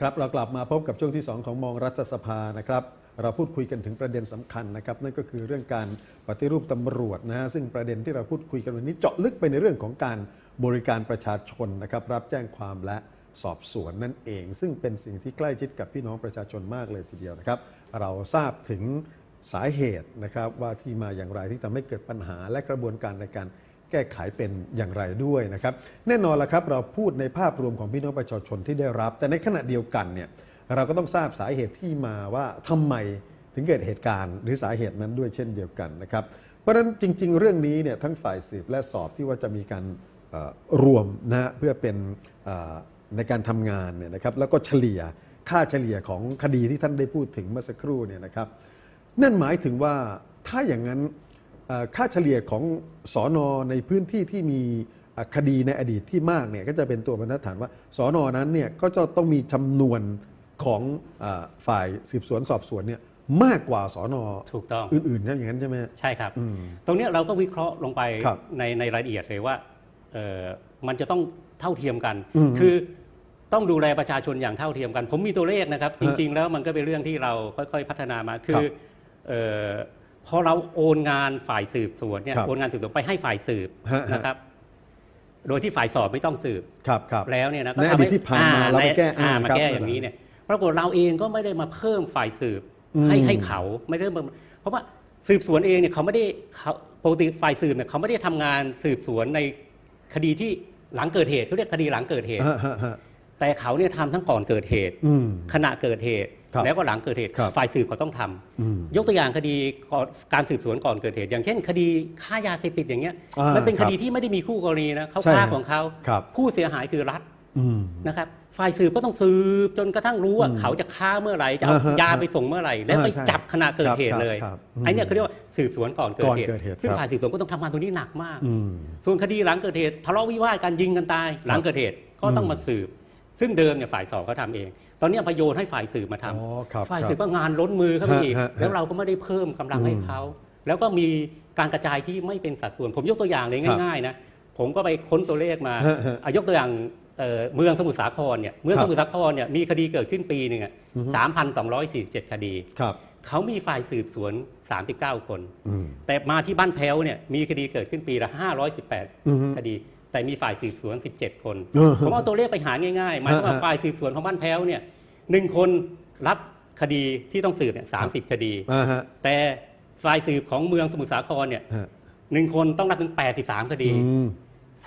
ครับเรากลับมาพบกับช่วงที่ 2 ของมองรัฐสภานะครับ เราพูดคุยกันถึงประเด็นสำคัญนะครับ นั่นก็คือเรื่องการปฏิรูปตำรวจนะฮะซึ่งประเด็นที่เราพูดคุยกันวันนี้เจาะลึกไปในเรื่องของการบริการประชาชนนะครับ รับแจ้งความและสอบสวนนั่นเอง ซึ่งเป็นสิ่งที่ใกล้ชิดกับพี่น้องประชาชนมากเลยทีเดียวนะครับ เราทราบถึงสาเหตุนะครับว่าที่มาอย่างไรที่ทำให้เกิดปัญหาและกระบวนการในการ แก้ไขเป็นอย่างไรด้วยนะครับ แน่นอนละครับเราพูดในภาพรวมของพี่น้องประชาชนที่ได้รับ แต่ในขณะเดียวกันเนี่ยเราก็ต้องทราบสาเหตุที่มาว่าทำไมถึงเกิดเหตุการณ์หรือสาเหตุนั้นด้วยเช่นเดียวกันนะครับ เพราะฉะนั้นจริง ๆ เรื่องนี้เนี่ยทั้งฝ่ายสืบและสอบที่ว่าจะมีการรวมนะฮะเพื่อเป็นในการทำงานเนี่ยนะครับแล้วก็เฉลี่ยค่าเฉลี่ยของคดีที่ท่านได้พูดถึงเมื่อสักครู่เนี่ยนะครับนั่นหมายถึงว่าถ้าอย่างนั้น ค่าเฉลี่ยของสอนอในพื้นที่ที่มีเอ่อคดีในอดีตที่มากเนี่ยก็จะเป็นตัวบรรทัดฐานว่าสอนอนั้นเนี่ยก็จะต้องมีจำนวนของเออฝ่ายสืบสวนสอบสวนเนี่ยมากกว่าสอนอถูกต้องอื่นๆใช่อย่างนั้นใช่ไหมใช่ครับอืมตรงเนี้ยเราก็วิเคราะห์ลงไปครับในในรายละเอียดเลยว่าเอ่อมันจะต้องเท่าเทียมกันอืมคือต้องดูแลประชาชนอย่างเท่าเทียมกัน ผมมีตัวเลขนะครับฮะจริง ๆ แล้วมันก็เป็นเรื่องที่เราค่อย ๆ พัฒนามาคืครัอบเอ่อ พอเราโอนงานฝ่ายสืบสวนเนี่ยครับ โอนงานสืบสวนไปให้ฝ่ายสืบฮะฮะ นะครับ โดยที่ฝ่ายสอบไม่ต้องสืบ ครับครับ แล้วเนี่ยนะก็ในอทำดีให้ตที่ผ่านมาอ่เราไปแก้ในอ่าอ่ามาครับแก้อย่างนี้เนี่ยปรากฏเราเองก็ไม่ได้มาเพิ่มฝ่ายสืบอืมให้ให้เขาไม่ได้มาเพราะว่าสืบสวนเองเนี่ยเขาไม่ได้เขาปกติฝ่ายสืบเนี่ยเขาไม่ได้ทำงานสืบสวนในคดีที่หลังเกิดเหตุเขาเรียกคดีหลังเกิดเหตุ ฮะฮะฮะแต่เขาเนี่ยทำทั้งก่อนเกิดเหตุ อืม ขณะเกิดเหตุครับ แล้วก็หลังเกิดเหตุครับฝ่ายสืบเขาต้องทำอืมยกตัวอย่างคดีก่อนการสืบสวนก่อนเกิดเหตุ อย่างเช่น คดีฆ่ายาเสพติดอย่างเงี้ยอ่ามัมันเป็นคครับดีที่ไม่ได้มีคู่กรณีนะเขาใช่ฆ่าฮะของเขาครับผู้เสียหายคือรัฐอืมนะครับฝ่ายสืบก็ต้องสืบจนกระทั่งรู้ว่าอืมเขาจะฆ่าเมื่อไหร่จะเอาอ่าฮะยาไปส่งเมื่อไหร่ แล้วไปอ่าใช่จับขณะเกิดเหตุเลยครับครับไอ้เนี่ยเขาเรียกว่าสืบสวนก่อนเกิก่ดอนเหตุเกิดเหตุซึ่งครับฝ่ายสืบสวนก็ต้องทำงานตรงนี้หนักมากอืมส่วนคดีหลังเกิดเหตุทะเลาะวิวาทกันยิงกันตาย หลังเกิดเหตุก็ต้องมาสืบ ซึ่งเดิมเนี่ยฝ่ายสอบเขาทำเอง ตอนนี้พโยนให้ฝ่ายสืบมาทำอ๋อครับฝ่ายครับสืบก็งานล้นมือเข้าไปอีกฮะฮะแล้วเราก็ไม่ได้เพิ่มกำลังให้อืมเขา แล้วก็มีการกระจายที่ไม่เป็นสัดส่วน ผมยกตัวอย่างเลยง่ายๆนะ ผมก็ไปค้นตัวเลขมาฮะฮะอะยกตัวอย่างเอ่อเมืองสมุทรสาครเนี่ย เมืองครัสบมุทรสาครเนี่ยมีคดีเกิดขึ้นปีหนึ่งอะอือฮึ3,247 คดี ครับเขามีฝ่ายสืบสวน 39 คน อืม แต่มาที่บ้านแพ้วเนี่ยมีคดีเกิดขึ้นปีละอือฮึ518คดี แต่มีฝ่ายสืบสวน 17 คนเออ ผมเอาตัวเลขไปหาง่ายๆหมายความว่าฮะฮะฝ่ายสืบสวนของบ้านแพ้วเนี่ยหนึ่งคนรับคดีที่ต้องสืบเนี่ยสาคดี อ่าฮะแต่ฝ่ายสืบของเมืองสมุทรสาครเนี่ยฮะหนึ่งคนต้องรับถึง 83 คดี อืม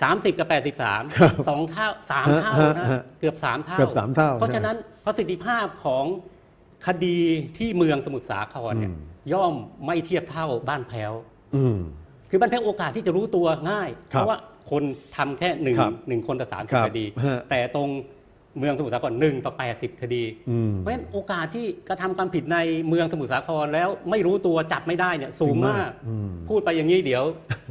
30 กับ ครับ83สองเท่าสามเท่าฮะนะฮะเกือบสามเท่า เกือบสามเท่าเพราะฉะนั้นประสิทธิภาพของคดีที่เมืองสมุทรสาครเนี่ยอืม ย่อมไม่เทียบเท่าบ้านแพ้ว อืม คือบ้านแพ้วโอกาสที่จะรู้ตัวง่าย ครับเพราะว่า คนทำแค่หนึ่งครับหนึ่งคนต่อสามครับคดีฮะแต่ตรงเมืองสมุทรสาครหนึ่งต่อ80คดีอืมเพราะฉะนั้นโอกาสที่กระทำความผิดในเมืองสมุทรสาครแล้วไม่รู้ตัวจับไม่ได้เนี่ยสูงมากอืมพูดไปอย่างนี้เดี๋ยว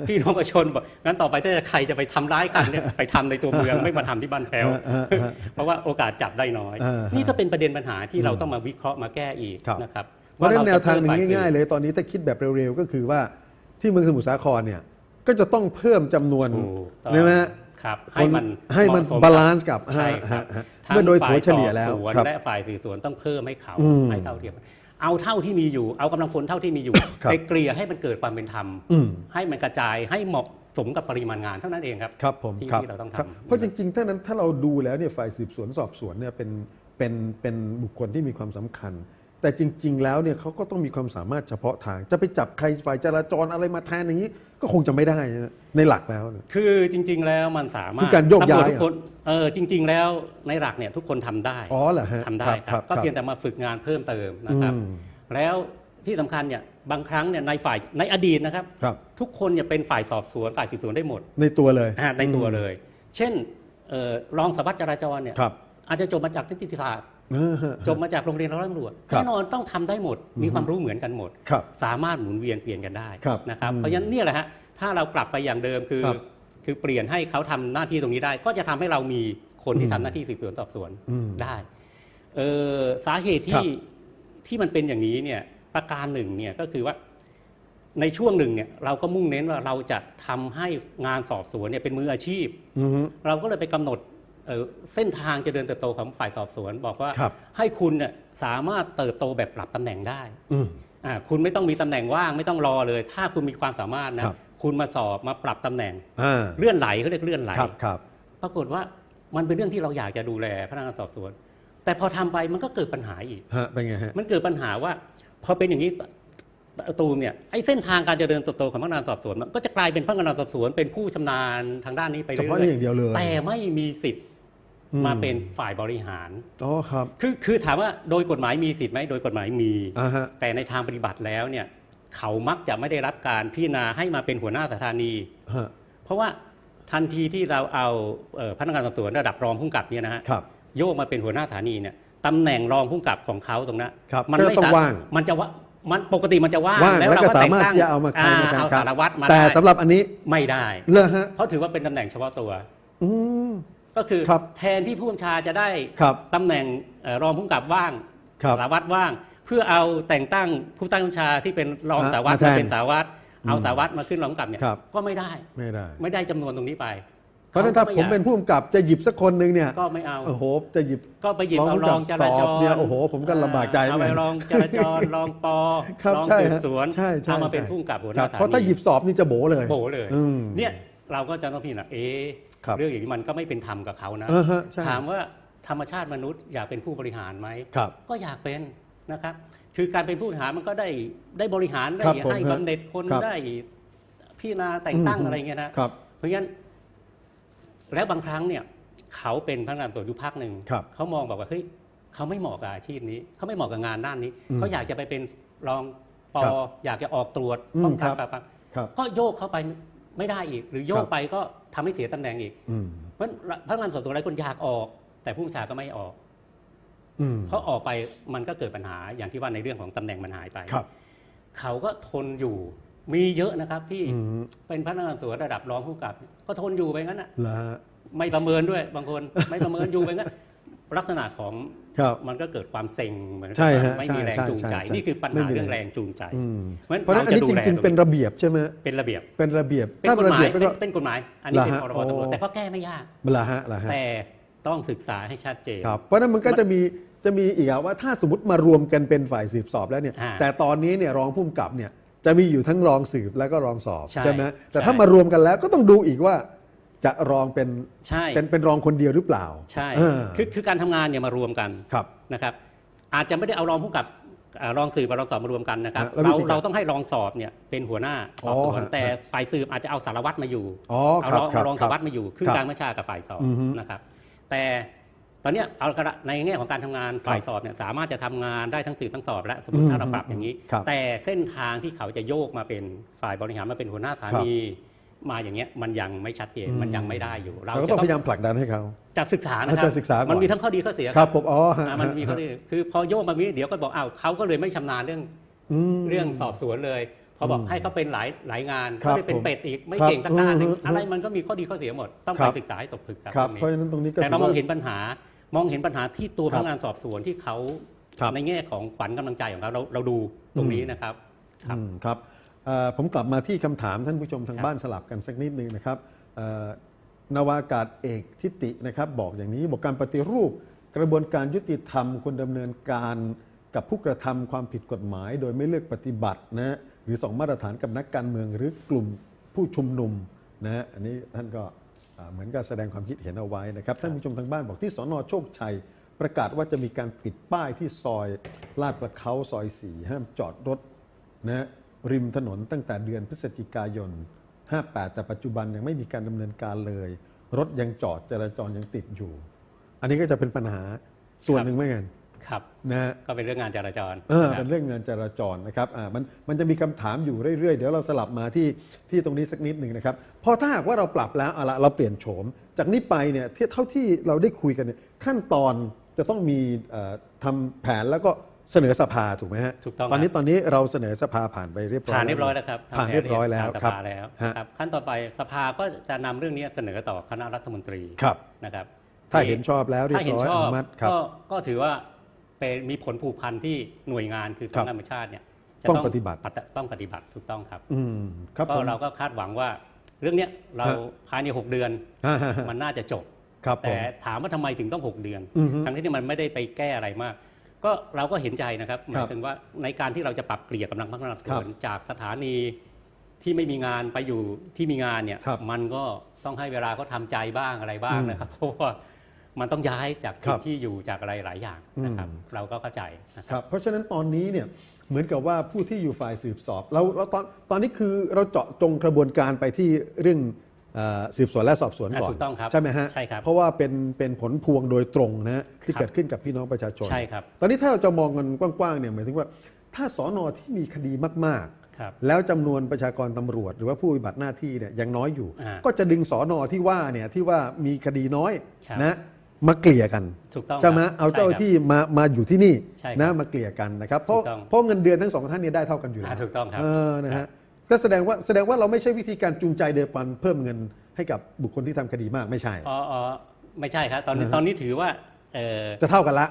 พี่น้องประชาชนบอกงั้นต่อไปถ้าใครจะไปทำร้ายกันเนี่ยไปทำในตัวเมืองไม่มาทำที่บ้านแพ้วฮะฮะเพราะว่าโอกาสจับได้น้อยอ่าฮะนี่ก็เป็นประเด็นปัญหาที่เราต้องมาวิเคราะห์มาแก้อีกครับนะครับเพราะฉะนั้นจแนวทางหนึ่งเพิ่มฝ่สืบง่าย ๆ เลยตอนนี้ถ้าคิดแบบเร็วๆก็คือว่าที่เมืองสมุทรสาครเนี่ย ก็จะต้องเพิ่มจำนวนถูกต้อง ใช่ไหมฮะครับคให้มันให้มันเหะสบาลานซ์กับใช่ครับฮะฮะทั้งเมื่อโดยถัวฝ่ายเฉลี่ยแล้วสอบสวนครับ และฝ่ายสืบสวนต้องเพิ่มให้เขาอืมให้เท่าเทียมกันเอาเท่าที่มีอยู่ เอากำลังพลเท่าที่มีอยู่ครับ ไปเกลี่ยให้มันเกิดความเป็นธรรม อืม ให้มันกระจายให้เหมาะสมกับปริมาณงานเท่านั้นเองครับ ครับผมที่ครับที่เราต้องทำครับเพราะจริงๆ ถ้านั้นถ้าเราดูแล้วเนี่ยฝ่ายสืบสวนสอบสวนเนี่ยเป็นเป็นเป็นบุคคลที่มีความสำคัญ แต่จริง ๆ แล้วเนี่ยเขาก็ต้องมีความสามารถเฉพาะทาง จะไปจับใครฝ่ายจราจรอะไรมาแทนอย่างนี้ ก็คงจะไม่ได้นะในหลักแล้วเนี่ย คือจริง ๆ แล้วมันสามารถคือการโยกย้ายตำรวจทุกคนเออจริง ๆ แล้วในหลักเนี่ยทุกคนทำได้อ๋อเหรอฮะทำได้ครับครับก็ครับเพียงแต่มาฝึกงานเพิ่มเติมนะครับ อืมแล้วที่สำคัญเนี่ยบางครั้งเนี่ยในฝ่ายในอดีตนะครับ ครับ ทุกคนเนี่ยเป็นฝ่ายสอบสวนฝ่ายสืบสวนได้หมด ในตัวเลย อ่าในตัวเลย เช่นเอ่อรองสารวัตรจราจรเนี่ยครับ อาจจะจบมาจากนิติศาสตร์เออฮะจบมาจากโรงเรียนร้อยตำรวจครับแน่นอนต้องทำได้หมด มีความรู้เหมือนกันหมดครับสามารถหมุนเวียนเปลี่ยนกันได้ครับนะครับอืมเพราะฉะนั้นเนี่ยแหละฮะถ้าเรากลับไปอย่างเดิมคือครับคือเปลี่ยนให้เขาทำหน้าที่ตรงนี้ได้ ก็จะทำให้เรามีคนที่อืมทำหน้าที่สืบสวนสอบสวนอืมได้เอ่อสาเหตุครัที่บที่มันเป็นอย่างนี้เนี่ยประการหนึ่งเนี่ยก็คือว่าในช่วงหนึ่งเนี่ยเราก็มุ่งเน้นว่าเราจะทำให้งานสอบสวนเนี่ยเป็นมืออาชีพอือฮึเราก็เลยไปกำหนด เอ่อเส้นทางเจะเดินเติบโตของฝ่ายสอบสวน บอกว่าครับให้คุณเนี่ยสามารถเติบโตแบบปรับตำแหน่งได้อืมอ่าคุณไม่ต้องมีตำแหน่งว่างไม่ต้องรอเลย ถ้าคุณมีความสามารถนะครับคุณมาสอบมาปรับตำแหน่งอ่าเลื่อนไหลเขาเรียกเลื่อนไหลครับครับปรากฏว่ามันเป็นเรื่องที่เราอยากจะดูแลพนักงานสอบสวน แต่พอทำไปมันก็เกิดปัญหาอีกฮะเป็นไงฮะมันเกิดปัญหาว่า พอเป็นอย่างนี้ตูมเนี่ยไอ้เส้นทางการเจริญเติบโตของพนักงานสอบสวนมันก็จะกลายเป็นพนักงานสอบสวนเป็นผู้ชำนาญทางด้านนี้ไปเฉเรื่พาะอนี่ยอย่างเดียวเลยๆแต่ไม่มีสิทธิ์อื มาเป็นฝ่ายบริหารอ๋อครับคือคือถามว่าโดยกฎหมายมีสิทธิ์ไหมโดยกฎหมายมีอ่าฮะแต่ในทางปฏิบัติแล้วเนี่ยเขามักจะไม่ได้รับการพิจารณาให้มาเป็นหัวหน้าสถานีฮะเพราะว่าทันทีที่เราเอาเอ่อพนักงานสอบสวนระดับรองผู้กำกับเนี่ยนะฮะครับโยกมาเป็นหัวหน้าสถานีเนี่ยตำแหน่งรองผู้กำกับของเขาตรงนั้นครับมัก็ไม่ต้องสว่างมันจะว่ามันปกติมันจะว่างว่างแล้วก็แต่งสามารถตั้งที่จะเอามาอ่ทำในการเอาครับสารวัตรมาแต่ได้สำหรับอันนี้ไม่ได้เลอะฮะเพราะถือว่าเป็นตำแหน่งเฉพาะตัวอืม ก็คือครับแทนที่ผู้บัญชาจะได้ครับตำแหน่งเอ่อรองผู้กำกับว่างครับสารวัตรว่าง เพื่อเอาแต่งตั้งผู้ใต้บัญชาที่เป็นรองอะสารวัตรมาแทนมาเป็นสารวัตรเอาอืมสารวัตรมาขึ้นรองผู้กำกับเนี่ยครับ ก็ไม่ได้ไม่ได้ ไม่ได้จำนวนตรงนี้ไปเพราะฉะนั้นถ้าขผมไอยกเป็นผู้กำกับจะหยิบสักคนหนึ่งเนี่ยก็ไม่เอา โอ้โหจะหยิบ ก็ไปหยิบรองเอาผู้รกำกับองจราจสอบรเนี่ยโอ้โหผมก็ลำบากใจเอาเหมืไปอนกันรองจราจร รองปอครับรองใช่สืบฮะสวนใช่ใช่เอามาเป็นใช่ ผู้กำกับหัวหครัน้าบสถานีเพราะถ้าหยิบสอบนี่จะโบเลย โบเลยอืม เนี่ย เราก็จะต้องพิจารณาเอ๊ะครับเรื่องอย่างนี้มันก็ไม่เป็นธรรมกับเขานะอ่าฮะใช่ถามว่าธรรมชาติมนุษย์อยากเป็นผู้บริหารไหมครับก็อยากเป็นนะครับคือการเป็นผู้บริหารมันก็ได้ได้บริหารได้ครับผมให้ฮะบำเหน็จคนครับได้พิจารณาแต่งตั้งอืมอะไรเงี้ยนะครับเพราะงั้น แล้วบางครั้งเนี่ย เขาเป็นพนักงานตรวจอยู่ภาคหนึ่งครับเขามองบอกว่าเฮ้ยเขาไม่เหมาะกับอาชีพนี้ เขาไม่เหมาะกับงานด้านนี้อืมเขาอยากจะไปเป็นรองปอครับอยากจะออกตรวจอืมป้องกันครับปราบปรามครับก็โยกเข้าไป ไม่ได้อีก หรือโยคกรับไปก็ทำให้เสียตำแหน่งอีกอืมเพราะฉะนั้นพนักงานสอบสวนหลายคนอยากออก แต่ผู้บัญชาก็ไม่ออกอืมเพราะออกไปมันก็เกิดปัญหาอย่างที่ว่าในเรื่องของตำแหน่งมันหายไปครับ เขาก็ทนอยู่มีเยอะนะครับที่อืมเป็นพนักงานสอบสวนระดับรองผู้กำกับ ก็ทนอยู่ไปงั้นอะละฮะไม่ประเมินด้วยบางคนไม่ประเมินอยู่ไปงั้นลักษณะของครับ มันก็เกิดความเซ็งเหมือนกับใช่ฮะไม่มีแรงใช่จูงใจใช่ใช่นี่คือปัญไม่หามีเรื่องแรแรงงจูงใจอืมเพราะฉะนั้นเพราะฉะนั้นอันนี้เราจะดูจแลริงตรงนี้ๆเป็นระเบียบใช่ไหมเป็นระเบียบเป็นระเบียบเป็นถ้ากฎระหมาเบียยบแล้วก็เป็นเป็นกฎหมาย อันนี้เป็นเหรอฮะพรบตำรวจอ๋อแต่ก็แก้ไม่ยากละฮะละฮะแต่ต้องศึกษาให้ชัดเจนครับเพราะฉะนั้นมันก็จะมีจะมีอีกอะว่าถ้าสมมติมารวมกันเป็นฝ่ายสืบสอบแล้วเนี่ยอ่าแต่ตอนนี้เนี่ยรองผู้กำกับเนี่ยจะมีอยู่ทั้งรองสืบแล้วก็รองสอบใช่ไหมแต่ใช่ถ้ามารวมกันแล้วก็ต้องดูอีกว่า จะรองเป็นใช่เป็นเป็นรองคนเดียวหรือเปล่า ใช่เออคือคือการทำงานเนี่ยมารวมกันครับนะครับ อาจจะไม่ได้เอารองผู้กำกับอ่ารองสืบกับรองสอบมารวมกันนะครับฮะแล้วเราวิธีการเราต้องให้รองสอบเนี่ยเป็นหัวหน้าสอบสอ๋วอนฮะแต่ฝ่ายสืบอาจจะเอาสารวัตรมาอยู่อ๋อเอาครับรองครัเอาบรองคสารับรวัตรมาอยู่ขึ้นครับกลางบัญชากับฝ่ายสอบอือฮึนะครับ แต่ตอนเนี้ยเอากระในแง่ของการทำงานฝ่ายสอบเนี่ยสามารถจะทำงานได้ทั้งสืบทั้งสอบและสมมติถ้าเราปรับอย่างนี้ครับแต่เส้นทางที่เขาจะโยกมาเป็นฝ่ายบริหารมาเป็นหัวหน้าสถานี มาอย่างเงี้ยมันยังไม่ชัดเจนอืมมันยังไม่ได้อยู่ เราเราก็จะต้องต้อพยายางมผลักดันให้เขาจะศึกษานะครัจะศึกษาก่อนมันมีทั้งข้อดีข้อเสียครับผมอ๋อฮะอ่ามันมีข้อดีคือพอโยกมามีเดี๋ยวก็บอกอ้าวเขาก็เลยไม่ชำนาญเรื่องมเรื่องสอบสวนเลยพอบอกอืมให้เขาเป็นหลายหลายงานครัก็บได้เป็นผมเป็ดอีกไม่ครับเก่งตั้งด้านหนึ่งอืมอืมอะไรมันก็มีข้อดีข้อเสียหมดต้องครัไปบศึกษาให้ตกผลึกครับครับตรงเพราะนี้ฉะนั้นตรงนี้ก็แต่เรามองถืว่เห็นปัญหามองเห็นปัญหาที่ตัวคพรับนักงานสอบสวนที่เขาครับในแง่ของขวัญกำลังใจของเขาเราเราดูตรงนี้อืมนะครับครับอืมครับเอ่อ ผมกลับมาที่คำถามท่านผู้ชมทางครับบ้านสลับกันสักนิดนึงนะครับเอ่อนาวากาศเอกทิตินะครับ บอกอย่างนี้บอกการปฏิรูปกระบวนการยุติธรรมควรดำเนินการกับผู้กระทำความผิดกฎหมาย โดยไม่เลือกปฏิบัตินะหรือสองมาตรฐานกับนักการเมืองหรือกลุ่มผู้ชุมนุมนะฮะอันนี้ท่านก็อ่าเหมือนกับแสดงความคิดเห็นเอาไว้นะครับ ท่านผู้ชมทางบ้านบอกที่สนโชคชัย ประกาศว่าจะมีการปิดป้ายที่ซอยลาดประเขาซอยสีห้ามจอดรถนะฮะ ริมถนนตั้งแต่เดือนพฤศจิกายน 58 แต่ปัจจุบันยังไม่มีการดำเนินการเลย รถยังจอดจราจรยังติดอยู่ อันนี้ก็จะเป็นปัญหาส่วนหนึ่งเหมือนกันครับนะฮะก็เป็นเรื่องงานจราจรเออนะครัเป็บนเรื่องงานจราจรนะครับอ่ามันมันจะมีคำถามอยู่เรื่อยๆ เดี๋ยวเราสลับมาที่ที่ตรงนี้สักนิดหนึ่งนะครับพอถ้าหากว่าเราปรับแล้วเอาละเราเปลี่ยนโฉม จากนี้ไปเนี่ยที่เท่าที่เราได้คุยกันเนี่ยขั้นตอนจะต้องมีเอ่อทำแผนแล้วก็ เสนอสภาถูกไหมฮะถูกต้องตอนนี้ครับตอนนี้เราเสนอสภาผ่านไปเรียบร้อยผ่านเรียบร้อยแล้แล้ววครับผ่านเรียบร้อยแล้วทางครับสภาแล้วฮะครับขั้นต่อไปสภาก็จะนำเรื่องนี้เสนอต่อคณะรัฐมนตรีครับนะครับ ถ้าเห็นชอบแล้วเรียถ้าบเห็นร้อยชออบนุมัติครับก็ก็ถือว่าเป็นมีผลผูกพันที่หน่วยงานคือครัสำบนักงานตำรวจแห่งชาติเนี่ยจะต้องปฏิบัติต้องปฏิบัติถูกต้องครับอืมครับก็ผมเราก็คาดหวังว่า เรื่องเนี้ยเราฮะภายใน 6 เดือนฮ่าฮ่าฮ่ามันน่าจะจบครับผมแต่ถามว่าทำไมถึงต้อง 6 เดือนอือฮึทั้งที่มันไม่ได้ไปแก้อะไรมาก ก็เราก็เห็นใจนะครับหครัมายบถึงว่าในการที่เราจะปรับเกลี่ยกำลังพนักงานสอบสวนครับจากสถานีที่ไม่มีงานไปอยู่ที่มีงานเนี่ยครับมันก็ต้องให้เวลาเขาทำใจบ้างอะไรบ้างอืมนะครับ เพราะว่ามันต้องย้ายจากครัที่บที่อยู่จากอะไรหลายอย่างนะครับอืมเราก็เข้าใจนะคครับรับ เพราะฉะนั้นตอนนี้เนี่ยเหมือนกับว่าผู้ที่อยู่ฝ่ายสืบสอบเราเราตอนตอนนี้คือเราเจาะจงกระบวนการไปที่เรื่องเอ่อ สืบสวนและสอบสวนก่อนถูกต้องครับใช่ไหมฮะใช่ครับเพราะว่าเป็นเป็นผลพวงโดยตรงนะฮะที่ครับเกิดขึ้นกับพี่น้องประชาชนใช่ครับตอนนี้ถ้าเราจะมองกันกว้างๆเนี่ยหมายถึงว่า ถ้าสอนอที่มีคดีมากครับๆแล้วจำนวนประชากรตำรวจ หรือว่าผู้ปฏิบัติหน้าที่เนี่ยยังน้อยอยู่อ่าก็จะดึงสอนอที่ว่าเนี่ยที่ว่ามีคดีน้อยครับนะมาเกลี่ยกันถูกต้องจะมาครับเอาเจ้าใช่ครับที่มามาอยู่ที่นี่ใช่ครับนะมาเกลี่ยกันนะครับเพราะถูกต้องเพราะเงินเดือนทั้งสองท่านเนี่ยได้เท่ากันอยู่แล้วอ่าถูกต้องครับเออนะครัฮะบ ก็แสดงว่าแสดงว่าเราไม่ใช่วิธีการจูงใจเดิมพันเพิ่มเงินให้กับบุคคลที่ทำคดีมากไม่ใช่ อ๋ออ๋อไม่ใช่ครับ ตอนนี้อ่าฮะ ตอนนี้ถือว่าเออจะเท่ากันละ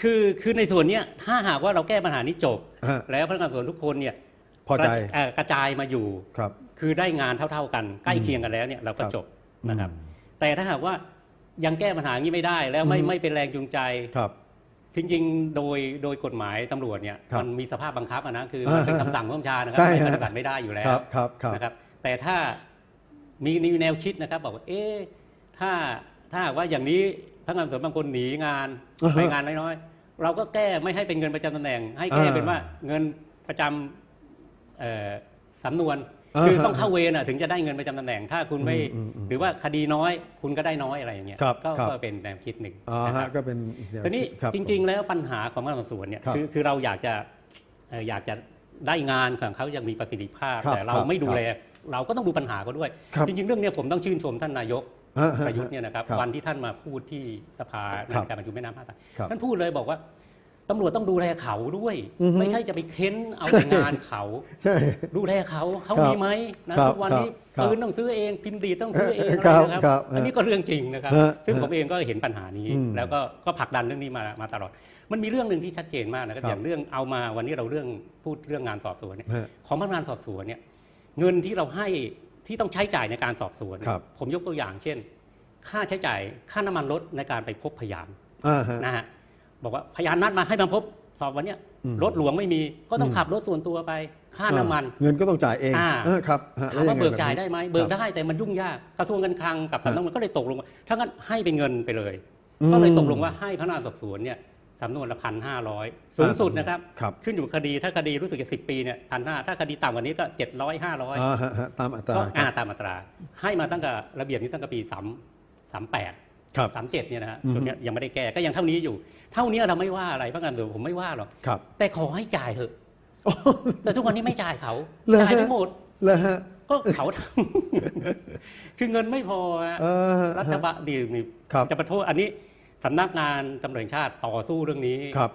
คือคือในส่วนเนี้ยถ้าหากว่าเราแก้ปัญหานี้จบฮะ แล้วพนักงานสอบสวนทุกคนเนี่ยพอใจกระเอ่อกระจายมาอยู่ ครับ คือได้งานเท่า ๆกันใกล้เคียงกันแล้วเนี่ยเราก็ครับจบนะครับ อืมแต่ถ้าหากว่ายังแก้ปัญหานี้ไม่ได้แล้วไม่อืม ไม่เป็นแรงจูงใจ ครับ จริงๆ โดยโดยกฎหมายตำรวจเนี่ยครับมันมีสภาพบังคับอะนะคือมันเป็นอ่าคำสั่งผู้บัญชานะครัใช่ไม่ฮะ ปฏิบัติไม่ได้อยู่แล้ควรับครับครับ นะครับ แต่ถ้ามีมีแนวคิดนะครับบอกว่าเอ๊ะถ้าถ้าหากว่าอย่างนี้พนักงานสอบสวนบางคนหนีงานอ่าฮะไปงานน้อยๆเราก็แก้ไม่ให้เป็นเงินประจำตำแหน่ง ให้แก้อ่า เป็นว่าเงินประจำเอ่อสำนวนอ่า คือต้องเข้าเวรน่ะถึงจะได้เงินประจำตำแหน่ง ถ้าคุณไม่อืมอืมอืมหรือว่าคดีน้อย คุณก็ได้น้อยอะไรอย่างเงี้ยครับก็ครับก็เป็นแนวคิดหนึ่งอ๋อนะคฮะรับก็เป็นอีกแนวทีนี้คบจริง ๆ แล้วปัญหาของพนักงานสอบสวนเนี่ยครับคือคือเราอยากจะเอ่ออยากจะได้งานของเขาอย่างมีประสิทธิภาพครับแต่เราครับไม่ดูแลเราก็ต้องดูปัญหาเขาด้วยครับจริง ๆ เรื่องเนี้ยผมต้องชื่นชมท่านนายกฮะฮะประยุทธ์เนี่ยนะครับครับวันที่ท่านมาพูดที่สภาในครับการประชุมแม่น้ำภาคใต้ครับท่านพูดเลยบอกว่า ตำรวจต้องดูแลเขาด้วย อือฮึไม่ใช่จะไปเค้นเอาแต่งานเขา ใช่ ดูแลเขาเขาครับมีไหมนะครับทุกวันนี้ครับปืนต้องซื้อเองพิมพ์ดีดต้องซื้อเองคอะรับไรนะครับครับอันนี้ก็เรื่องจริงนะครับ ฮะซึ่งฮะผมเองก็เห็นปัญหานี้ อืมแล้วก็ก็ผลักดันเรื่องนี้มามาตลอด มันมีเรื่องหนึ่งที่ชัดเจนมากนะครับครับ อย่างเรื่องเอามาวันนี้เราเรื่องพูดเรื่องงานสอบสวนเนี่ย ฮะ ของพนักงานสอบสวนเนี่ยเงินที่เราให้ที่ต้องใช้จ่ายในการสอบสวนเนี่ยครับ ผมยกตัวอย่างเช่น ค่าใช้จ่ายค่าน้ำมันรถในการไปพบพยานอ่าฮะ นะฮะ บอกว่าพยานนัดมาให้มาพบสอบวันเนี้ยอืมรถหลวงไม่มีก็ต้องอืมขับรถส่วนตัวไปค่าน้ำมัน เงินก็ต้องจ่ายเองอ่า เออครับฮะถามว่าแล้วงงเบิกจ่ายแบบนี้ได้ไหมเบิกได้แต่มันยุ่งยากกระทรวงการคลังกับสำนักงานก็เลยตกลงว่าถ้างั้นให้เป็นเงินไปเลย อืม ก็เลยตกลงว่าให้พนักงานสอบสวนเนี่ยสำนวนละพันห้าร้อยสูงสุดนะครับ ครับ ขึ้นอยู่กับคดีถ้าคดีรู้สึกจะสิปีเนี่ยพันห้าถ้าคดีต่ำกว่านี้ก็เจ็ดร้อยห้าร้อยอ่าฮะฮะตามอัตราก็คอ่ารับ ตามอัตรา ให้มาตั้งแต่ระเบียบนี้ตั้งแต่ปีสามสามแปดครับ สามเจ็ดเนี่ยนะฮะอืมจนเนี้ยยังไม่ได้แก้ก็ยังเท่านี้อยู่ เท่านี้เราไม่ว่าอะไรพนักงานสอบสวนผมไม่ว่าหรอกครับแต่ขอให้จ่ายเถอะแต่ทุกวันนี้ไม่จ่ายเขาเหรอฮะจ่ายไม่หมดแล้วฮะก็เขาทำคือเงินไม่พอฮะเออฮะรัฐบาลดีนี่ครับจะประโทษอันนี้สำนักงานตำรวจแห่งชาติต่อสู้เรื่องนี้ครับ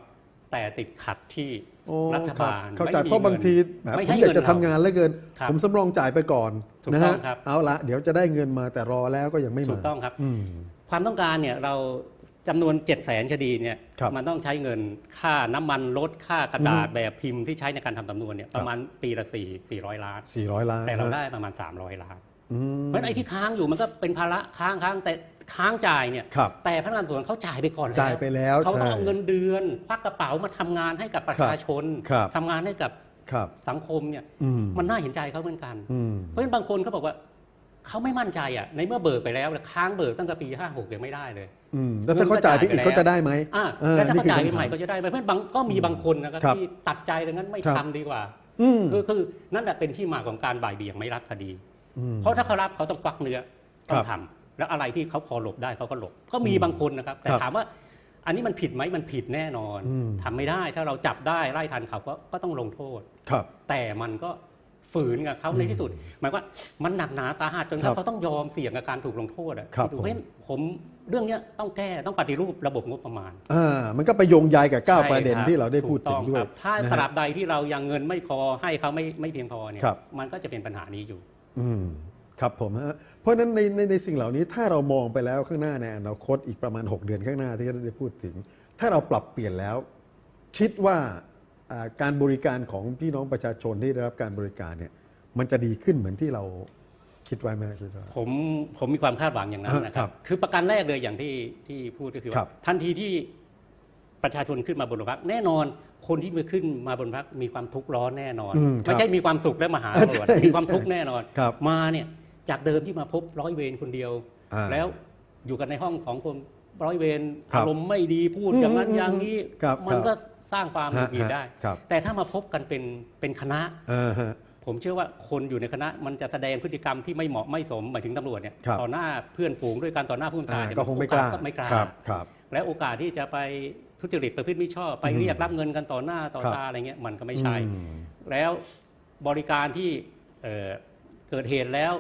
แต่ติดขัดที่โอ้ รัฐบาลครับเข้าใจไม่มีเพราะบางทีแหมไม่ผให้มอยากเงินจะทำเรางานเหลือเกินครับผมสำรองจ่ายไปก่อนถูกนะต้อฮะงครับเอาละเดี๋ยวจะได้เงินมาแต่รอแล้วก็ยังไม่ถูมากต้องครับอืมความต้องการเนี่ยเราจำนวน 7 0 0 0 0 0คดีเนี่ยครับมันต้องใช้เงินค่าน้ำมันรถค่ากระดาษอืมแบบพิมพ์ที่ใช้ในการทำสำนวนเนี่ยประมาณปีละ4 400 ล้าน 400 ล้าน แต่เราฮะได้ประมาณ 300 ล้านอืม เพราะฉะนั้นไอ้ที่ค้างอยู่มันก็เป็นภาระค้างค้างแต่ค้างจ่ายเนี่ย ครับแต่พนักงานสวนเขาจ่ายไปก่อนแล้วจ่ายไปแล้วเขาต้องใช่เอาเงินเดือนควักกระเป๋ามาทำงานให้กับประชาชนครับทำงานให้กับครับสังคมเนี่ยอืม มันน่าเห็นใจเขาเหมือนกัน อืม เพราะฉะนั้นบางคนเขาบอกว่าเขาไม่มั่นใจอะในเมื่อเบิกไปแล้วแต่ค้างเบิกตั้งแต่ปี 56 ยังไม่ได้เลย อืมแล้วถ้าเขาจ่ายไปอีกเขาจะได้ไหมอะเออแล้วถ้านี่เขาคือจ่ายไปคำถามใหม่ก็จะได้ไหมเพราะฉะนั้นบางก็มีบางคนนะครับครับที่ตัดใจดังนั้นไม่ครับ ทำดีกว่า อืม คือคือนั่นแหละเป็นที่มาของการบ่ายเบี่ยงไม่รับคดีอืม เพราะถ้าเขารับเขาต้องควักเนื้อต้อครังบทำแล้วอะไรที่เขาพอหลบได้เขาก็หลบ ก็มีอืมบางคนนะครับ แต่ครับถามว่าอันนี้มันผิดไหมมันผิดแน่นอนอืมทำไม่ได้ถ้าเราจับได้ไล่ทันเขาก็ก็ต้องลงโทษครับ แต่มันก็ฝืนกับเขาอืมในที่สุด หมายว่ามันหนักหนาสาหัสจนครับเขาต้องยอมเสี่ยงกับการถูกลงโทษอะครับคิดดูเพราะฉะนั้นผมเรื่องเนี้ยต้องแก้ต้องปฏิรูประบบงบประมาณอ่ามันก็ไปโยงใยกับเก้าใช่ประเด็นคบที่เราได้พูดถูกถึต้องด้วยครับถ้านะตฮะราบใดที่เรายังเงินไม่พอให้เขาไม่ไม่เพียงพอเนี่ยครับมันก็จะเป็นปัญหานี้อยู่ อืมครับผมฮะเพราะฉะนั้นในในในสิ่งเหล่านี้ถ้าเรามองไปแล้วข้างหน้าในอนาคตอีกประมาณ 6 เดือนข้างหน้าที่ท่านได้พูดถึง ถ้าเราปรับเปลี่ยนแล้ว คิดว่าอ่าการบริการของพี่น้องประชาชนที่ได้รับการบริการเนี่ย มันจะดีขึ้นเหมือนที่เราคิดไว้ไหมคิดว่า ผมผมมีความคาดหวังอย่างนั้นนะคครัรับบ คือประการแรกเลยอย่างที่ที่พูดก็คือครัว่าบ ทันทีที่ประชาชนขึ้นมาบนโรงพักแน่นอน คนที่มาขึ้นมาบนโรงพักมีความทุกข์ร้อนแน่นอน อืมครับไม่ใช่มีความสุขแล้วมาหาอ่าตำรวจใช่มีความทุกข์แน่นอน ครับมาเนี่ยจากเดิมที่มาพบร้อยเวรคนเดียว อ่าแล้วอยู่กันในห้องสองคนร้อยเวรครับอารมณ์ไม่ดีพูดอืมอย่างนั้นอืมอย่างนี้ครับมันครับก็สร้างความหงุดหงิดฮะได้ ครับ แต่ถ้ามาพบกันเป็นเป็นคณะ อ่าฮะ ผมเชื่อว่าคนอยู่ในคณะมันจะแสดงพฤติกรรมที่ไม่เหมาะไม่สมหมายถึงตำรวจเนี่ยครับ ต่อหน้าเพื่อนฝูงด้วยการต่อหน้าผู้บัญชาอ่าเนี่ยก็คงไม่กล้าโอสไม่กล้า ครับครับ และโอกาสที่จะไป ทุจริตประพฤติมิชอบไปอืมเรียกรับเงินกันต่อหน้าต่อครับตาอะไรเงี้ยมันก็ไม่ใช่อืมแล้วบริการที่เอ่อเกิดเหตุแล้ว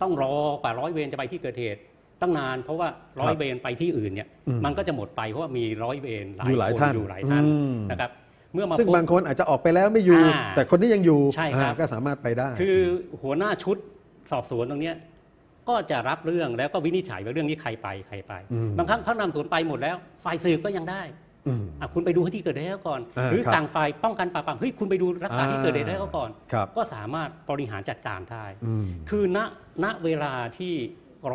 ต้องรอกว่าร้อยเวรจะไปที่เกิดเหตุตั้งนานเพราะว่าร้อยเวรไปที่อื่นเนี่ยอืมมันก็จะหมดไปเพราะว่ามีร้อยเวรหลาอยยู่หลายคนท่านอยู่หลายท่านอืมนะครับเมื่อมาซึ่งพบบางคนอาจจะออกไปแล้วไม่อยู่อ่าแต่คนนี้ยังอยู่ใช่ครับอ่าก็สามารถไปได้ คือหัวหน้าชุดสอบสวนตรงเนี้ยก็จะรับเรื่องแล้วก็วินิจฉัยว่าเรื่องนี้ใครไปใครไปอืมบางครั้งเขานำสวนไปหมดแล้ว ฝ่ายสืบก็ยังได้อืมอะ คุณไปดูที่เกิดเหตุแล้วก่อนอ่าหรือครับสั่งฝ่ายป้องกันปราบปรามเฮ้ยคุณไปดูรักษาที่เกิดเหตุแล้วก่อนครับก็สามารถบริหารจัดการได้อืมคือณณเวลาที่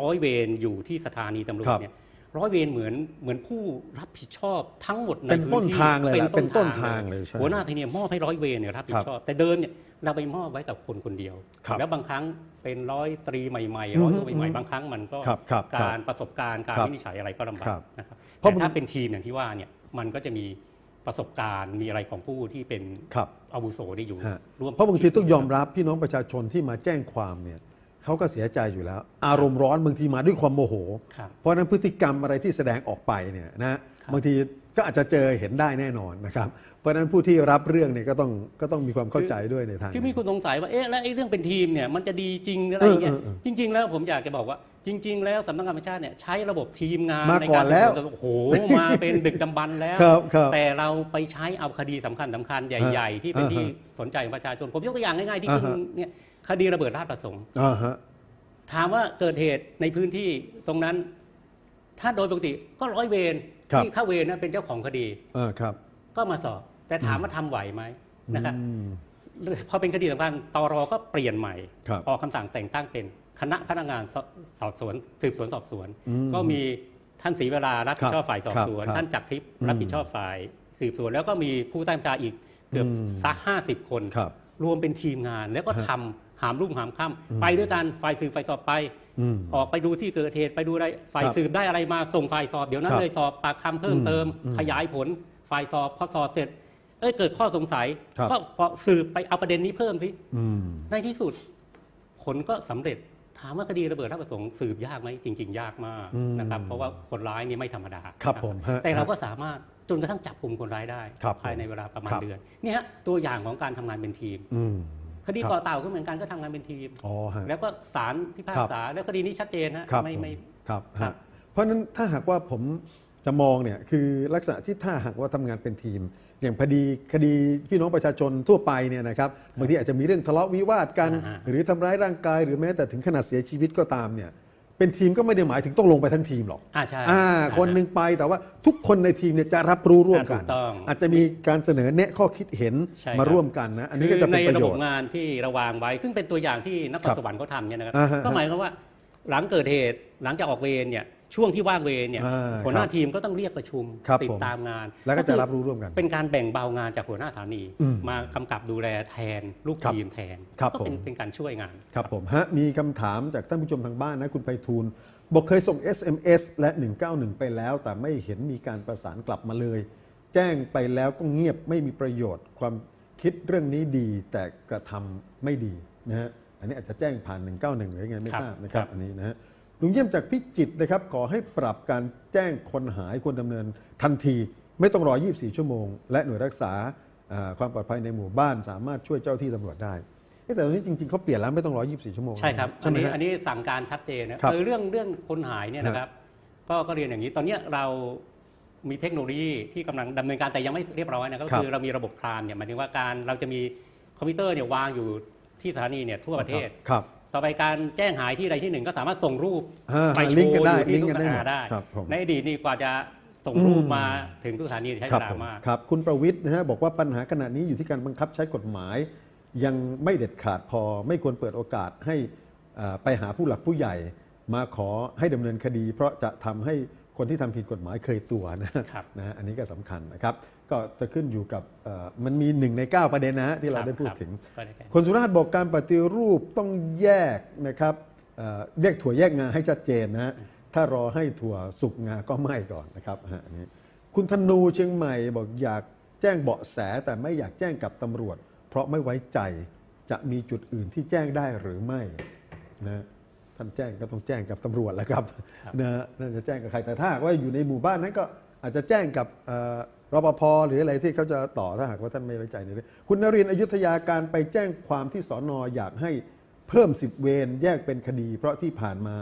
ร้อยเวรอยู่ที่สถานีตำรวจครับเนี่ยร้อยเวรเหมือนเหมือนผู้รับผิดชอบทั้งหมดในเป็นพื้ต้นที่ทางเลยล่ะเป็นต้นทางเลยใช่หัวหน้าทีเนี่ยมอบให้ร้อยเวรเนี่ยรับผิครัดบชอบ แต่เดิมเนี่ยเราไปมอบไว้กับคนคนเดียวครับแล้วบางครั้งเป็นร้อยตรีใหม่อืมๆร้อยโทใหม่อืมๆบางครั้งมันก็ครับครับครับการประสบการณ์การครับวินิจฉัยอะไรก็ลำบาครักบนะครับเพราะแต่มันถ้าเป็นทีมอย่างที่ว่าเนี่ย มันก็จะมีประสบการณ์มีอะไรของผู้ที่เป็นครับอาวุโสได้อยู่ฮะร่วมเพราะบางทีต้องยอมรับพี่น้องประชาชนที่มาแจ้งความเนี่ยเขาก็เสียใจอยู่แล้ว อารมณ์ร้อนบางทีมาด้วยความโมโห ครับ เพราะฉะนั้นพฤติกรรมอะไรที่แสดงออกไปเนี่ยนะครับบางทีก็อาจจะเจอเห็นได้แน่นอนนะครับ เพราะฉะนั้นผู้ที่รับเรื่องเนี่ยก็ต้องก็ต้องมีความเข้าใจด้วยในทาง ที่มีคนสงสัยว่าเอ๊ะแล้วไอ้เรื่องเป็นทีมเนี่ยมันจะดีจริงหรืออะไรอย่างเงี้ยเออเออเออจริง ๆ แล้วผมอยากจะบอกว่า จริง ๆ แล้วสำนักงานประชาติเนี่ยใช้ระบบทีมงานมาในก่กาอรนแล้วสืบสวนโอ้โหมาเป็นดึกดำบรรพ์แล้ว ครับครับแต่เราไปใช้เอาคดีสำคัญสำคัญใหญ่ ๆ ที่เป็นอ่าฮะที่สนใจของประชาชน ผมยกตัวอย่างง่าย ๆ ที่อ่าคุณฮะเนี่ยคดีระเบิดราชประสงค์ อ่าฮะ ถามว่าเกิดเหตุในพื้นที่ตรงนั้น ถ้าโดยปกติก็ร้อยเวรครับ ที่เข้าเวรนะเป็นเจ้าของคดี อ่าครับก็มาสอบ แต่ถามว่าทำไหวไหมนะครับอืม พอเป็นคดีสำคัญตรก็เปลี่ยนใหม่ ครับ ออกคำสั่งแต่งตั้งเป็น คณะพนักงานสสอบสวนสืบสวนสอบสวนอืมก็มีท่านศรีเวลารับผิดชอบฝ่ายสอบสวนครับท่านจักรทิพย์อืมรับผิดชอบฝ่ายสืบสวน แล้วก็มีผู้ใต้บัญชาอีกเกือบอืมสักห้าสิบคนครับรวมเป็นทีมงานแล้วก็ฮะทำหามรุ่งหามค่อืมำไปด้วยกันฝ่ายสืบฝ่ายสอบไปอืมออกไปดูที่เกิดเหตุไปดูอะไรฝ่ายครับสืบได้อะไรมาส่งฝ่ายสอบเดี๋ยวนั้คนรับเลยสอบปากคำเพิ่มเติมอืมขยายผลฝ่ายสอบพอสอบเสร็จ เอ้ยเกิดข้อสงสัยครับก็พอสืบไปเอาประเด็นนี้เพิ่มสิอืมในที่สุดผลก็สำเร็จ ถามว่าคดีระเบิดราชประสงค์สืบยากไหมจริง ๆ ยากมากอืมนะครับเพราะว่าคนร้ายนี่ไม่ธรรมดาครับนะผมฮะแต่เราก็สามารถจนกระทั่งจับกลุ่มคนร้ายได้ครับภายในเวลาประมาณครับเดือนนี่ฮะตัวอย่างของการทำงานเป็นทีมอืมคดีครับเกาะเต่าก็เหมือนกันก็ทำงานเป็นทีมอ๋อฮะแล้วก็ศาลพิพากษาแล้วคดีนี้ชัดเจนฮะครับไม่ผมไม่ครับครัฮะบเพราะฉะนั้นถ้าหากว่าผม จะมองเนี่ยคือลักษณะที่ถ้าหากว่าทำงานเป็นทีม อย่างคดีคดีพี่น้องประชาชนทั่วไปเนี่ยนะครับบางทีอาจจะมีเรื่องทะเลาะวิวาทกันอ่าฮะหรือทำร้ายร่างกาย หรือแม้แต่ถึงขนาดเสียชีวิตก็ตามเนี่ยเป็นทีมก็ไม่ได้หมายถึงต้องลงไปทั้งทีมหรอกอ่าใช่อ่าคนหนึ่งไปแต่ว่าทุกคนในทีมเนี่ยจะรับรู้ร่วมกันอ่าถูกต้องอาจจะมีการเสนอแนะข้อคิดเห็นใช่มาครับร่วมกันนะ อันนี้ก็จะเป็นในประระโยบบชน์งานที่ระวางไว้ ซึ่งเป็นตัวอย่างที่นคครัรบสวรรค์เขาทำเนี่ยนะครับอ่าฮะก็หมายความว่าหลังเกิดเหตุหลังจากออกเวรเนี่ย ช่วงที่ว่างเวรเนี่ยอ่าหัวหน้าครับทีมก็ต้องเรียกประชุมครับติผดมตามงานแล้วก็จะคือรับรู้ร่วมกันเป็นการแบ่งเบางานจากหัวหน้าสถานี อืมมากำกับดูแลแทนลูกครับทีมแทนครับก็เป็นผม เป็นการช่วยงาน ครับผมฮะมีคำถามจากท่านผู้ชมทางบ้านนะคุณไพฑูรย์บอกเคยส่ง SMS และ 191 ไปแล้ว แต่ไม่เห็นมีการประสานกลับมาเลย แจ้งไปแล้วก็เงียบไม่มีประโยชน์ ความคิดเรื่องนี้ดีแต่กระทำไม่ดีนะฮะอันนี้อาจจะแจ้งผ่าน 191 หรือยังไงไม่ครับทราบนะครับครับ อันนี้นะฮะ ลุงเยี่ยมจากพิจิตรนะครับขอให้ปรับการแจ้งคนหายควรดำเนินทันที ไม่ต้องรอ 24 ชั่วโมง และหน่วยรักษาอ่าความปลอดภัยในหมู่บ้านสามารถช่วยเจ้าที่ตำรวจได้เอ๊ะแต่ตอนนี้จริงๆเขาเปลี่ยนแล้วไม่ต้องรอ 24 ชั่วโมง ใช่ครับใช่อันไหมนี้ฮะอันนี้สั่งการชัดเจนนะครับคือเรื่องเรื่องคนหายเนี่ยนะครับ ก็ก็เรียนอย่างนี้ตอนเนี้ยเรามีเทคโนโลยีที่กำลังดำเนินการแต่ยังไม่เรียบร้อยนะก็คือเรามีระบบพรามเนี่ยหมายถึงว่าการเราจะมีคอมพิวเตอร์เนี่ยวางอยู่ที่สถานีเนี่ยทั่วประเทศครับ ต่อไปการแจ้งหายที่ใดที่หนึ่งก็สามารถส่งรูปอ่าไปโชลิงก์กันว์ได้อยู่ที่ลิงก์ทุกักนได้สหมถาดได้ครับผมในอดีตนี่กว่าจะส่งรูปอืมมาถึงทุกสถานีใช้ครัเวบลาผมมากครับคุณประวิทย์นะฮะบอกว่าปัญหาขณะนี้อยู่ที่การบังคับใช้กฎหมาย ยังไม่เด็ดขาดพอ ไม่ควรเปิดโอกาสให้เอ่อไปหาผู้หลักผู้ใหญ่ มาขอให้ดำเนินคดี เพราะจะทำให้คนที่ทำผิดกฎหมายเคยตัวนะครับนะฮะอันนี้ก็สำคัญนะครับ ก็จะขึ้นอยู่กับเอ่อมันมีหนึ่งใน 9 ประเด็นนะฮะที่เราได้พูดถึงก็ได้แค่คนสุราษฎร์บอกการปฏิรูปต้องแยกนะครับเอ่อแยกถั่วแยกงาให้ชัดเจนนะฮะถ้ารอให้ถั่วสุกงาก็ไม่ก่อนนะครับฮะอันนี้คุณธนูเชียงใหม่บอกอยากแจ้งเบาะแสแต่ไม่อยากแจ้งกับตำรวจ เพราะไม่ไว้ใจจะมีจุดอื่นที่แจ้งได้หรือไม่นะท่านแจ้งก็ต้องแจ้งกับตำรวจแหล้วครับนะฮะน่าจะแจ้งกับใครแต่ถ้าหากว่าอยู่ในหมู่บ้านนั้นก็อาจจะแจ้งกับเอ่อ รปภหรืออะไรที่เขาจะต่อถ้าหากว่าท่านไม่ไว้ใจในเรื่องคุณนรินทร์อยุธยาการไปแจ้งความที่สอนออยากให้เพิ่มสิบเวรแยกเป็นคดี เพราะที่ผ่านมา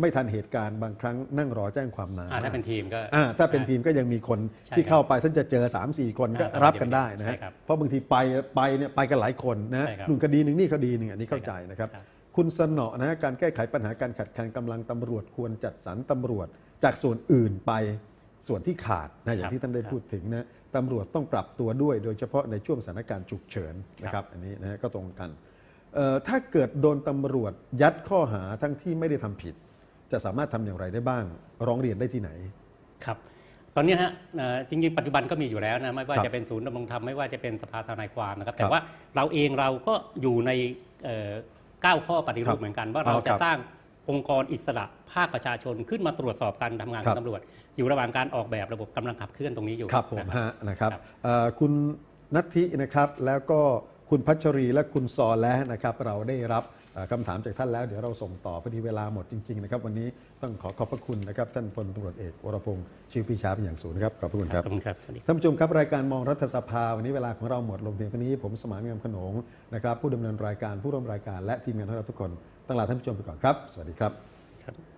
ไม่ทันเหตุการณ์บางครั้งนั่งรอแจ้งความนานอ่าถ้าเป็นทีมก็อ่าถ้าเป็นทีมก็ยังมีคนใช่ที่ครับเข้าไปท่านจะเจอ 3 4 คนก็อ่ารับกันได้นะใช่ฮะครับเพราะบางทีไปไปเนี่ยไปกันหลายคนนะฮะใช่ครับหนุ่นคดีหนึ่งนี่คดีหนึ่งอันนี้เข้าใจนะครับ ครับ คุณสนอนะฮะการแก้ไขปัญหาการขัดแคลนกำลังตำรวจควรจัดสรรตำรวจจากส่วนอื่นไป ส่วนที่ขาดนะอย่างที่ท่านได้พูดถึงนะตำรวจต้องปรับตัวด้วย โดยเฉพาะในช่วงสถานการณ์ฉุกเฉินนะครับอันนี้นะฮะก็ตรงกันเอ่อถ้าเกิดโดนตำรวจยัดข้อหาทั้งที่ไม่ได้ทำผิด จะสามารถทำอย่างไรได้บ้าง ร้องเรียนได้ที่ไหนครับตอนนี้ฮะเอ่อจริงๆปัจจุบันก็มีอยู่แล้วนะไม่ว่าครับจะเป็นศูนย์ดำรงธรรมไม่ว่าจะเป็นสภาทนายความนะครับคแต่รับว่าเราเองเราก็อยู่ในเอ่อเก้าข้อปฏิรูครัปบเหมือนกันว่าอ๋อเราจะครับสร้าง องค์กรอิสระภาคประชาชนขึ้นมาตรวจสอบการทำงานขครัอบงตำรวจ อยู่ระหว่างการออกแบบระบบกำลังขับเคลื่อนตรงนี้อยู่ครับผมนะฮะนะครับครับเอ่อคุณนัทธินะครับแล้วก็คุณพัชรีและคุณซอและนะครับเราได้รับเอ่อ คำถามจากท่านแล้วเดี๋ยวเราส่งต่อพอดีเวลาหมดจริงๆนะครับวันนี้ต้องขอขอบพระคุณนะครับท่านพลตำรวจเอกวรพงศ์ชิวปีชาเป็นอย่างสูงนะครับขอบพระคุณครับขอบคุณครับสวัสดีท่านผู้ชมครับรายการมองรัฐสภา วันนี้เวลาของเราหมดลงเพียงเท่านี้ผมสมานงามขนงนะครับผู้ดำเนินรายการผู้ร่วมรายการและทีมงานของเราทุกคนต้องลาท่านผู้ชมไปก่อนครับ สวัสดีครับครับ